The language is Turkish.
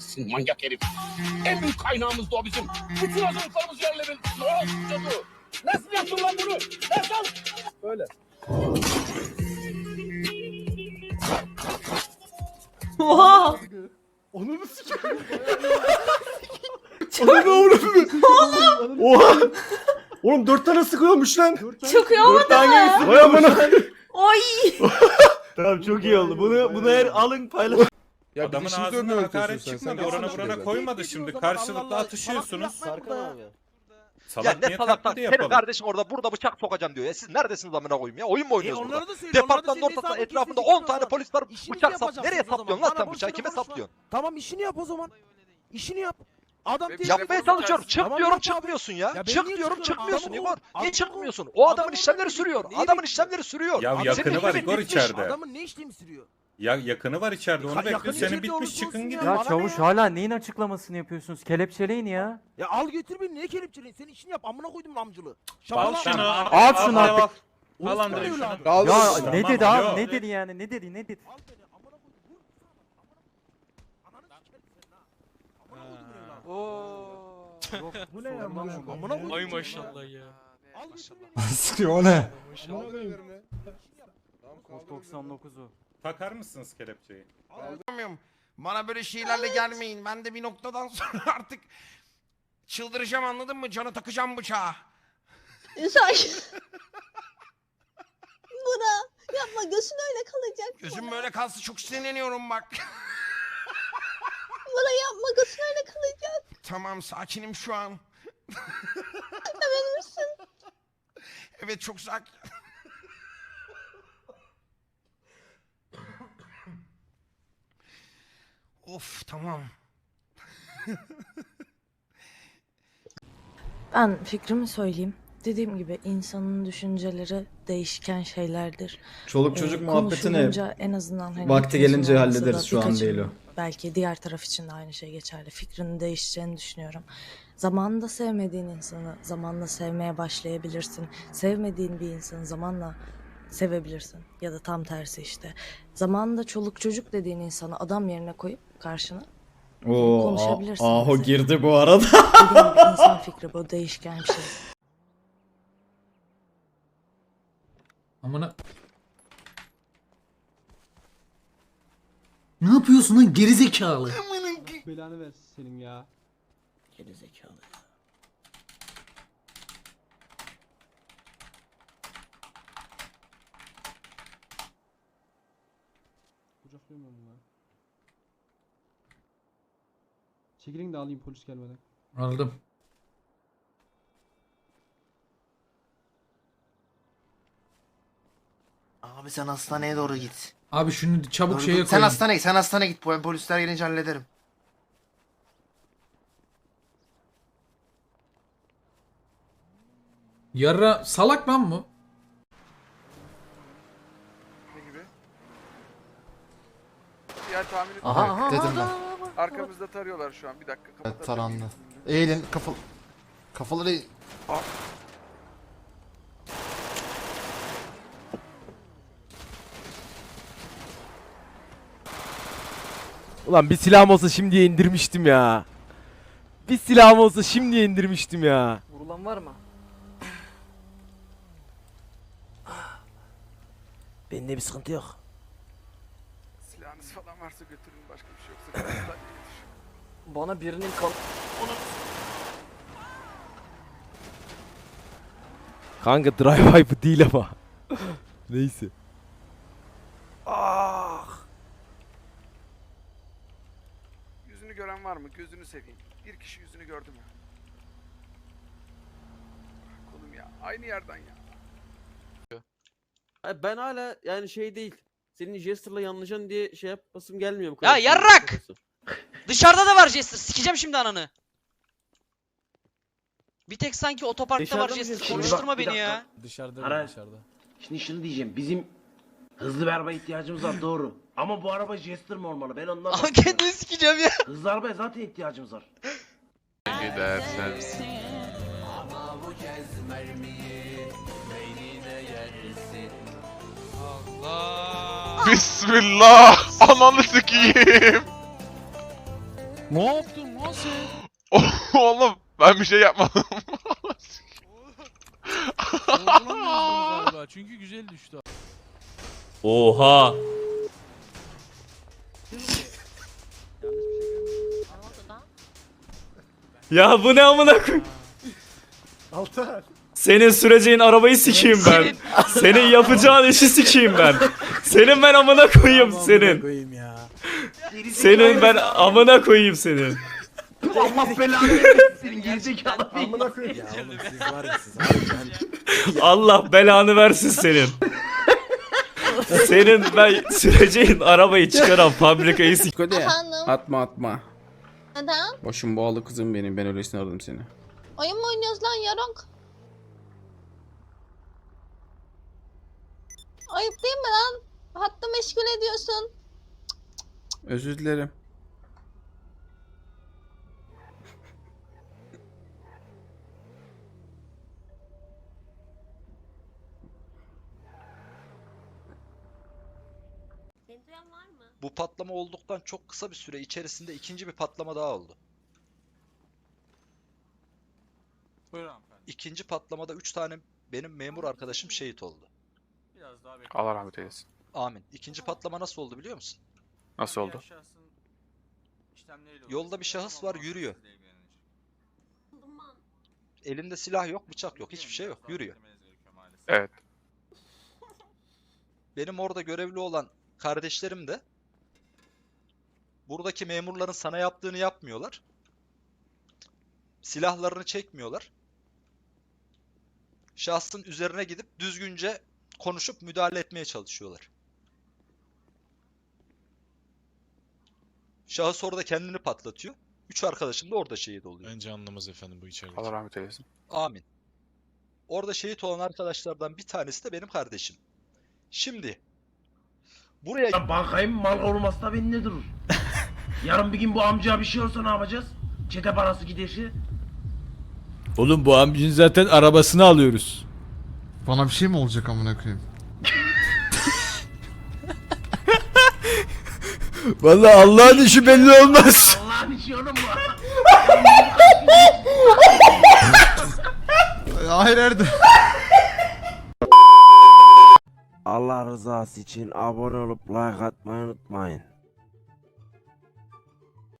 Bilemezsin manyak herif. En büyük kaynağımız da o bizim. Bütün hazırlıklarımız yerle bir. Ne oldu? Nasıl yaptın lan bunu? Nasıl? Böyle. Oha. Onu sikeyim. Onu ne uğradı? Oha. Oğlum dört tane sıkıyormuş lan. Çok iyi olmadı mı? Vay amına. Ay. Tamam çok iyi oldu. Bunu bunu her alın paylaş. Ya Adamın bizim ağzından dönüyor hakaret sen, çıkmadı. sen Orana burana şöyle. koymadı şimdi. Karşılıklı atışıyorsunuz. Sarkan abi. Ya Salak ne niye salak taklidi Senin yapalım? kardeşin orada burada bıçak sokacağım diyor ya. Siz neredesiniz amına koyayım ya? Oyun mu E oynuyorsunuz burada? onları da söyle. Departmanın ortasında etrafında kesin 10 tane istiyorsan. polis var. İşinizi Bıçak sap. yapacaksınız Nereye o zaman. saplıyorsun lan Bana sen boş bıçağı? yere Kime konuşma. saplıyorsun? Tamam işini yap o zaman. İşini yap. Adam tehdit Yapmaya ediyor. çalışıyorum. Çık Tamam, diyorum yap abi. çıkmıyorsun ya. Ya ben Çık diyorum çıkıyorum? çıkmıyorsun Adamı Igor. kovun. Niye Adamı çıkmıyorsun? kovun. O adamın Adamı işlemleri kovun. sürüyor. Neyi Adamın bekliyor? işlemleri sürüyor. Ya Adam yakını var Igor bitmiş. içeride. Adamın ne işlemi sürüyor? Ya yakını var içeride onu Ya bekliyor. yakını Senin içeride bitmiş olursa çıkın olsun gidin. ya. Ya Bana çavuş ne ya? hala neyin açıklamasını yapıyorsunuz? Kelepçeleyin ya. Ya al götür beni niye kelepçeleyin? Sen işini yap. Amına koydum amcılı. Al şunu. Al şunu al, artık. al. Orospu Al Andrei şunu. Kaldır. Ya Tamam, ne dedi abi? Ne dedi yani? Ne dedi? Ne dedi? Al beni amına koydum. Vur. Ananı sikerim senin ha. Amına koydum evladı. Yok. Bu ne ya? Amına koydum. Ay maşallah ya. Al götür beni. Sıkıyor o ne? Kaldır. Tamam, kaldır ellerini. 99'u. Takar mısınız kelepçeyi? Bana böyle şeylerle gelmeyin. Ben de bir noktadan sonra artık çıldıracağım anladın mı? Canı takacağım bıçağı. Sakin. Buna yapma gözün öyle kalacak. Gözüm böyle kalsa çok sinirleniyorum bak. Buna yapma gözün öyle kalacak. tamam sakinim şu an. Emin misin? Evet çok sakin. Of tamam. Ben fikrimi söyleyeyim. Dediğim gibi insanın düşünceleri değişken şeylerdir. Çoluk Ee, çocuk muhabbetini konuşulunca en azından hani vakti gelince olmasa da hallederiz şu an değil o. Belki diğer taraf için de aynı şey geçerli. Fikrinin değişeceğini düşünüyorum. Zamanında sevmediğin insanı zamanla sevmeye başlayabilirsin. Sevmediğin bir insanı zamanla sevebilirsin. Ya da tam tersi işte. Zamanında çoluk çocuk dediğin insanı adam yerine koyup karşına Oo, konuşabilirsin a- aho mesela. girdi bu arada. dediğim gibi insan fikri bu değişken bir şey. Amına. Ne yapıyorsun lan gerizekalı? Belanı versin senin ya. Gerizekalı. Kucaklıyorum ben bunu. Çekilin de alayım polis gelmeden. Aldım. Abi sen hastaneye doğru git. Abi şunu çabuk Doğru şeye git. Sen hastaneye sen hastaneye git. Ben polisler gelince hallederim. Yarra salak lan bu. Ne gibi? Ya tahmin et. Aha, aha, dedim ben. Arkamızda tarıyorlar şu an. Bir dakika. Evet taranlı. Eğilin kafa... Kafaları... Ulan bir silahım olsa şimdiye indirmiştim ya. Bir silahım olsa şimdiye indirmiştim ya. Vurulan var mı? Bende bir sıkıntı yok. Silahınız falan varsa götürün. Başka bir şey yoksa. Bana birinin kan... Kanka drive bu değil ama. Neyse. Ah. Yüzünü gören var mı? Gözünü seveyim. Bir kişi yüzünü gördü mü? Kolum ya. Aynı yerden ya. Ben hala yani şey değil. Senin Jester'la yanlayacaksın diye şey yapmasım gelmiyor bu Ya kadar. yarrak! Dışarıda da var Jester. Sikeceğim şimdi ananı. Bir tek sanki otoparkta Dışarıda var mı Jester. Jester? Konuşturma Bir beni ya. Dışarıda Ara- dışarıda. Şimdi şunu diyeceğim. Bizim hızlı bir araba ihtiyacımız var doğru. Ama bu araba Jester mi olmalı? Ben ondan Ama kendini sikeceğim ya. Hızlı arabaya zaten ihtiyacımız var. Allah. Bismillah. Ananı sikeyim. Ne yaptın lan sen? Oğlum ben bir şey yapmadım. galiba çünkü güzel düştü. Oha. Ya bu ne amına koy? Altar. Senin süreceğin arabayı sikeyim ben. Senin yapacağın işi sikeyim ben. Senin ben amına koyayım senin. Koyayım ya. Senin ben amına koyayım senin. Allah belanı versin senin gerizekalı. Amına koyayım. Ya oğlum siz var ya siz harbiden. Allah belanı versin senin. Senin ben süreceğin arabayı çıkaran fabrikayı sik. Efendim? Atma atma. Neden? Başım bağlı kızım benim. Ben öylesine aradım seni. Oyun mu oynuyoruz lan yarok? Ayıp değil mi lan? Hattı meşgul ediyorsun. Özür dilerim. Bu patlama olduktan çok kısa bir süre içerisinde ikinci bir patlama daha oldu. Buyurun hanımefendi. İkinci patlamada 3 tane benim memur arkadaşım şehit oldu. Biraz daha. Allah rahmet eylesin. Amin. İkinci patlama nasıl oldu biliyor musun? Nasıl oldu? Yolda bir şahıs var, yürüyor. Elinde silah yok, bıçak yok, hiçbir şey yok. Yürüyor. Evet. Benim orada görevli olan kardeşlerim de buradaki memurların sana yaptığını yapmıyorlar. Silahlarını çekmiyorlar. Şahsın üzerine gidip düzgünce konuşup müdahale etmeye çalışıyorlar. Şahıs orada kendini patlatıyor. Üç arkadaşım da orada şehit oluyor. Bence anlamaz efendim bu içeride. Allah rahmet eylesin. Amin. Orada şehit olan arkadaşlardan bir tanesi de benim kardeşim. Şimdi buraya Bankayım mal olmazsa beni ne durur? Yarın bir gün bu amcaya bir şey olsa ne yapacağız? Çete parası gidişi. Oğlum bu amcinin zaten arabasını alıyoruz. Bana bir şey mi olacak amına koyayım? Vallahi Allah'ın işi belli olmaz. Allah'ın işi oğlum bu. Hayır Erdem. Allah rızası için abone olup like atmayı unutmayın.